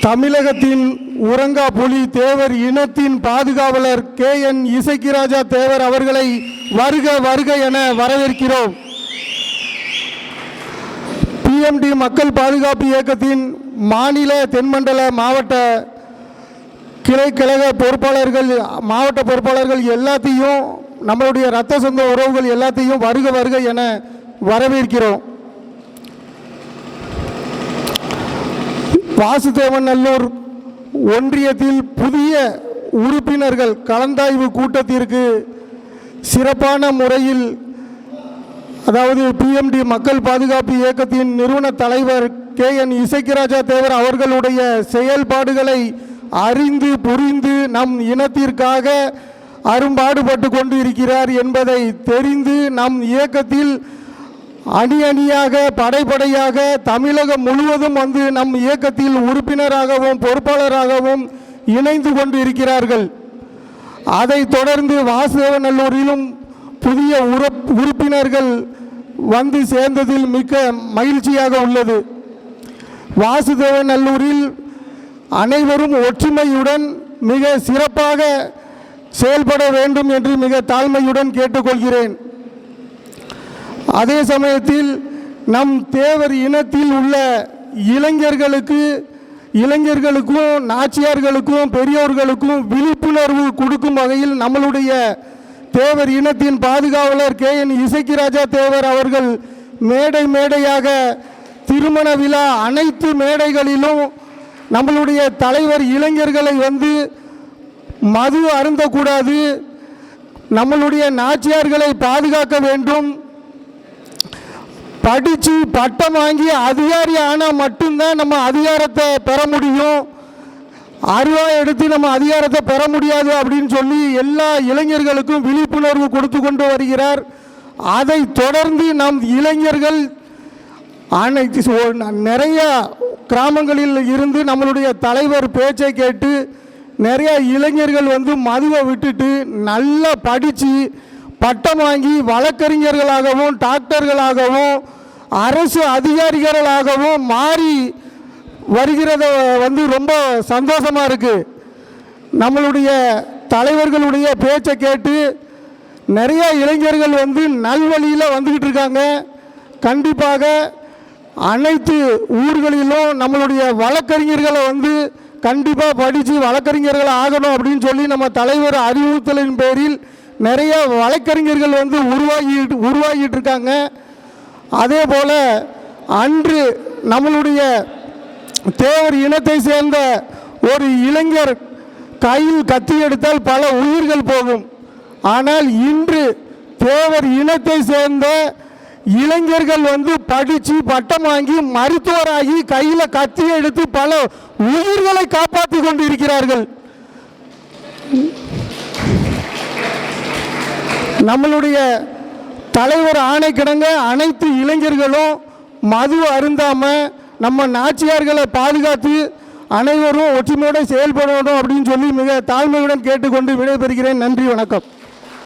தமிழகத்தின் உரங்கா புலி தேவர் இனத்தின் பாதுகாவலர் கே. என். இசைக்கிராஜா தேவர் அவர்களை வருக வருக என வரவேற்கிறோம். பிஎம்டி மக்கள் பாதுகாப்பு இயக்கத்தின் மாநில தென்மண்டல மாவட்ட கிளை கழக பொறுப்பாளர்கள் மாவட்ட பொறுப்பாளர்கள் எல்லாத்தையும் நம்மளுடைய ரத்த சொந்த உறவுகள் எல்லாத்தையும் வருக வருக என வரவேற்கிறோம். வாசுதேவநல்லூர் ஒன்றியத்தில் புதிய உறுப்பினர்கள் கலந்தாய்வு கூட்டத்திற்கு சிறப்பான முறையில் அதாவது பிஎம்டி மக்கள் பாதுகாப்பு இயக்கத்தின் நிறுவன தலைவர் கே என் இசைக்கிராஜா தேவர் அவர்களுடைய செயல்பாடுகளை அறிந்து புரிந்து நம் இனத்திற்காக அரும்பாடுபட்டு கொண்டு இருக்கிறார் என்பதை தெரிந்து நம் இயக்கத்தில் அணி அணியாக படைப்படையாக தமிழகம் முழுவதும் வந்து நம் இயக்கத்தில் உறுப்பினராகவும் பொறுப்பாளராகவும் இணைந்து கொண்டு இருக்கிறார்கள். அதைத் தொடர்ந்து வாசுதேவநல்லூரிலும் புதிய உறுப்பினர்கள் வந்து சேர்ந்ததில் மிக்க மகிழ்ச்சியாக உள்ளது. வாசுதேவநல்லூரில் அனைவரும் ஒற்றுமையுடன் மிக சிறப்பாக செயல்பட வேண்டும் என்று மிக தாழ்மையுடன் கேட்டுக்கொள்கிறேன். அதே சமயத்தில் நம் தேவர் இனத்தில் உள்ள இளைஞர்களுக்கு இளைஞர்களுக்கும் நாச்சியார்களுக்கும் பெரியோர்களுக்கும் விழிப்புணர்வு கொடுக்கும் வகையில் நம்மளுடைய தேவர் இனத்தின் பாதுகாவலர் கே. என். இசக்கிராஜா தேவர் அவர்கள் மேடை மேடையாக திருமண விழா அனைத்து மேடைகளிலும் நம்மளுடைய தலைவர் இளைஞர்களை வந்து மது அருந்தக்கூடாது. நம்மளுடைய நாச்சியார்களை பாதுகாக்க வேண்டும். படித்து பட்டம் வாங்கி அதிகாரி ஆனால் மட்டும்தான் நம்ம அதிகாரத்தை பெற முடியும். அருவா எடுத்து நம்ம அதிகாரத்தை பெற முடியாது அப்படின்னு சொல்லி எல்லா இளைஞர்களுக்கும் விழிப்புணர்வு கொடுத்து கொண்டு வருகிறார். அதை தொடர்ந்து நம் இளைஞர்கள் அனைத்து நிறைய கிராமங்களில் இருந்து நம்மளுடைய தலைவர் பேச்சை கேட்டு நிறைய இளைஞர்கள் வந்து மதுவை விட்டுட்டு நல்லா படித்து பட்டம் வாங்கி வழக்கறிஞர்களாகவும் டாக்டர்களாகவும் அரசு அதிகாரிகளாகவும் மாறி வருகிறத வந்து ரொம்ப சந்தோஷமாக இருக்குது நம்மளுடைய தலைவர்களுடைய பேச்சை கேட்டு நிறைய இளைஞர்கள் வந்து நல்வழியில் வந்துக்கிட்டு இருக்காங்க. கண்டிப்பாக அனைத்து ஊர்களிலும் நம்மளுடைய வழக்கறிஞர்களை வந்து கண்டிப்பாக படித்து வழக்கறிஞர்கள் ஆகணும் அப்படின்னு சொல்லி நம்ம தலைவர் அறிவுறுத்தலின் பேரில் நிறைய வழக்கறிஞர்கள் வந்து உருவாகிட்டு உருவாகிட்டு இருக்காங்க. அதே போல் அன்று நம்மளுடைய தேவர் இனத்தை சேர்ந்த ஒரு இளைஞர் கையில் கத்தி எடுத்தால் பல உயிர்கள் போகும். ஆனால் இன்று தேவர் இனத்தை சேர்ந்த இளைஞர்கள் வந்து படித்து பட்டம் வாங்கி மருத்துவராகி கையில் கத்தி எடுத்து பல உயிர்களை காப்பாற்றி கொண்டு இருக்கிறார்கள் நம்மளுடைய தலைவர் ஆணைக்கிடங்க அனைத்து இளைஞர்களும் மது அருந்தாமல் நம்ம நாச்சியார்களை பாதுகாத்து அனைவரும் ஒற்றுமையோடு செயல்படணும் அப்படின்னு சொல்லி மிக தாழ்மையுடன் கேட்டுக்கொண்டு விடைபெறுகிறேன். நன்றி வணக்கம்.